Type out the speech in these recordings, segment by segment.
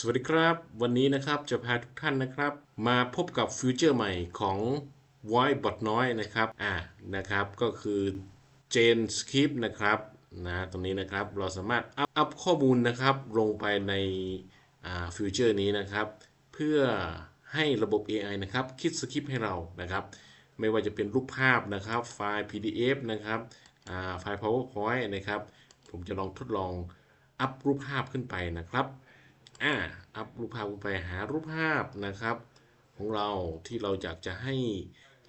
สวัสดีครับ วันนี้นะครับจะพาทุกท่านนะครับ มาพบกับฟิวเจอร์ใหม่ของ Void Bot น้อยนะครับอ่านะครับก็คือ Gen Skip นะครับนะตรงนี้นะครับเราสามารถอัพข้อมูลนะครับลงไปในฟิวเจอร์นี้นะครับ เพื่อให้ระบบ AI นะครับคิดสคริปต์ให้เรานะครับ ไม่ว่าจะเป็นรูปภาพนะครับไฟล์ PDF นะครับไฟล์ PowerPoint นะครับ ผมจะลองทดลองอัพรูปภาพขึ้นไปนะครับ อ่าอัพรูปภาพขึ้นไปหารูปภาพนะครับ ของเราที่เราอยากจะให้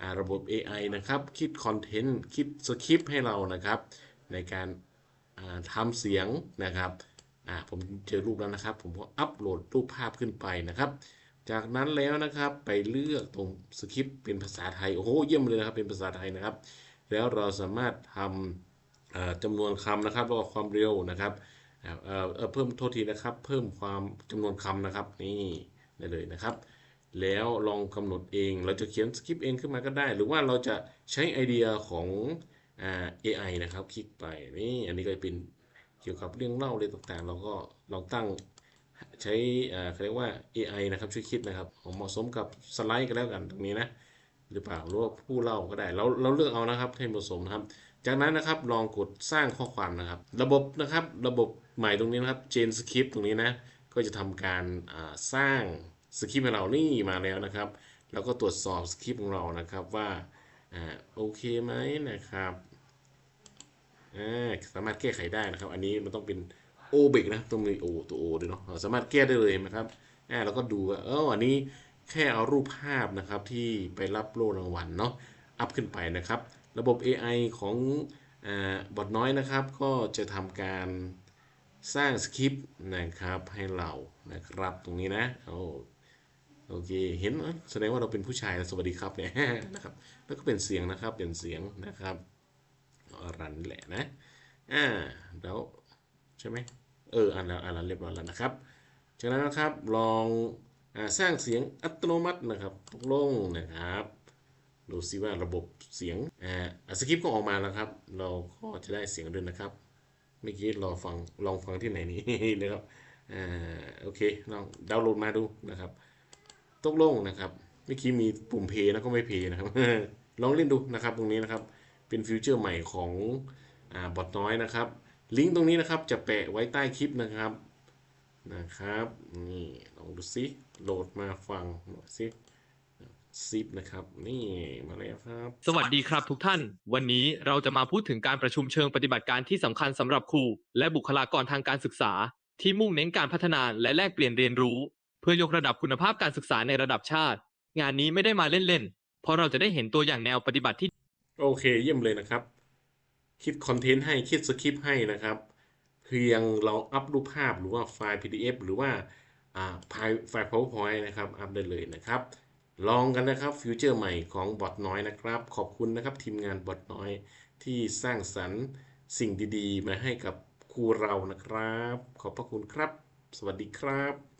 อ่าระบบ AI นะครับ คิดคอนเทนต์คิดสคริปต์ให้เรานะครับ ในการอ่าทำเสียงนะครับอ่าผมเจอรูปแล้วนะครับ ผมก็อัปโหลดรูปภาพขึ้นไปนะครับ จากนั้นแล้วนะครับไปเลือกตรงสคริปต์เป็นภาษาไทยโอ้โหเยี่ยมเลยนะครับเป็นภาษาไทยนะครับ แล้วเราสามารถทำจำนวนคำนะครับแล้วก็ความเร็วนะครับ เเเออเพิ่มโทษทีนะครับ เพิ่มความจำนวนคำนะครับ นี่ได้เลยนะครับ แล้วลองกำหนดเอง เราจะเขียนสคริปต์เองขึ้นมาก็ได้ หรือว่าเราจะใช้ไอเดียของอ่า AI นะครับ คลิกไปนี่อันนี้ก็เป็นเกี่ยวกับเรื่องเล่าอะไรต่างๆ เราก็ลองตั้งใช้อ่าเขาเรียกว่า AI นะครับช่วยคิดนะครับเหมาะสมกับสไลด์ก็แล้วกันตรงนี้นะหรือเปล่าหรือว่าผู้เล่าก็ได้เราเราเลือกเอานะครับให้เหมาะสมนะครับ จากนั้นนะครับลองกดสร้างข้อความนะครับ ระบบนะครับระบบใหม่ตรงนี้นะครับ Gen Script ตรงนี้นะก็จะทำการสร้างสคริปต์ให้เรานี่มาแล้วนะครับ แล้วก็ตรวจสอบสคริปต์ของเรานะครับว่าอโอเคไหมนะครับสามารถแก้ไขได้นะครับ อันนี้มันต้องเป็นโอเบกนะต้องมีโอตัวโอด้วยเนาะสามารถแก้ได้เลยนะครับอ่าเราก็ดูว่าเอออันนี้แค่เอารูปภาพนะครับที่ไปรับโล่รางวัลเนาะอัพขึ้นไปนะครับ ระบบ AI ของอบอทน้อยนะครับ ก็จะทำการสร้างสคริปต์นะครับให้เรานะครับตรงนี้นะโอ้โอเคเห็นไหมแสดงว่าเราเป็นผู้ชายสวัสดีครับเนี่ยนะครับแล้วก็เป็นเสียงนะครับเป็นเสียงนะครับรันแหละนะอ่าแล้วใช่ไหมเอออ่านแล้วอ่านแล้วเรียบร้อยแล้วนะครับจากนั้นนะครับลองอสร้างเสียงอัตโนมัตินะครับตกลงนะครับ ดูซิว่าระบบเสียงอ่าสคริปต์ก็ออกมาแล้วครับ เราก็จะได้เสียงด้วยนะครับ เมื่อกี้รอฟังลองฟังที่ไหนนี้นะครับอ่าโอเคลองดาวน์โหลดมาดูนะครับตกลงนะครับเมื่อกี้มีปุ่มเพย์นะก็ไม่เพย์นะครับลองเล่นดูนะครับตรงนี้นะครับเป็นฟิวเจอร์ใหม่ของอ่าบอทน้อยนะครับลิงก์ตรงนี้นะครับจะแปะไว้ใต้คลิปนะครับนะครับนี่ลองดูซิโหลดมาฟังหน่อยซิ ซิปนะครับ นี่มาแล้วครับ สวัสดีครับทุกท่าน วันนี้เราจะมาพูดถึงการประชุมเชิงปฏิบัติการที่สำคัญสำหรับครู และบุคลากรทางการศึกษา ที่มุ่งเน้นการพัฒนาและแลกเปลี่ยนเรียนรู้ เพื่อยกระดับคุณภาพการศึกษาในระดับชาติ งานนี้ไม่ได้มาเล่นๆ เพราะเราจะได้เห็นตัวอย่างแนวปฏิบัติที่ โอเค เยี่ยมเลยนะครับ คิดคอนเทนต์ให้คิดสคริปต์ให้นะครับ เพียงเราอัพรูปภาพหรือว่าไฟล์ PDF หรือว่าอ่าไฟล์ไฟล์ PowerPoint นะครับอัพได้เลยนะครับ ลองกันนะครับฟิวเจอร์ใหม่ของบอทน้อยนะครับ ขอบคุณนะครับทีมงานบอทน้อยที่สร้างสรรค์สิ่งดีๆ มาให้กับครูเรานะครับ ขอบพระคุณครับ สวัสดีครับ